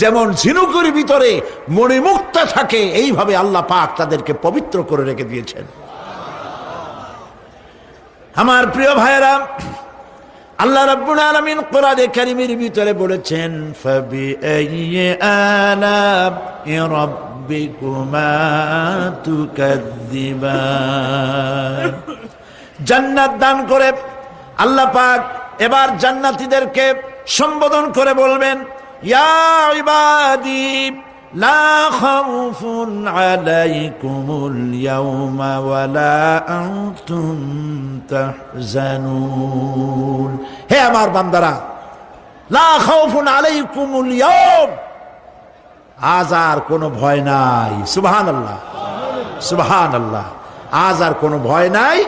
যেমন ঝিনুকের ভিতরে মণিমুক্তা থাকে, এইভাবে আল্লাহ পাক তাদেরকে পবিত্র করে রেখে দিয়েছেন। আমার প্রিয় ভাইরা আল্লাহ রাব্বুল আলামিন কোরআনে কারীমের ভিতরে বলেছেন, ফাবিআইয়ি আলা'i রাব্বিকুমা তুকাদ্দিবান। জান্নাত দান করে আল্লাহ পাক এবার জান্নাতীদেরকে সম্বোধন করে বলবেন ইয়া ইবাদি, লা খাউফুন আলাইকুমুল ইয়াওমা ওয়ালা আনতুম তাহজানুন। হে আমার বান্দারা, লা খাউফুন আলাইকুমুল ইয়াওম আজ আর কোনো ভয় নাই। সুবহানাল্লাহ সুবহানাল্লাহ, আজ আর কোনো ভয় নাই,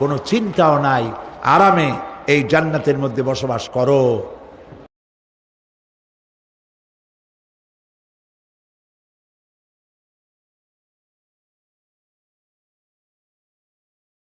কোনো চিন্তাও নাই। আরামে এই জান্নাতের মধ্যে বসবাস করো।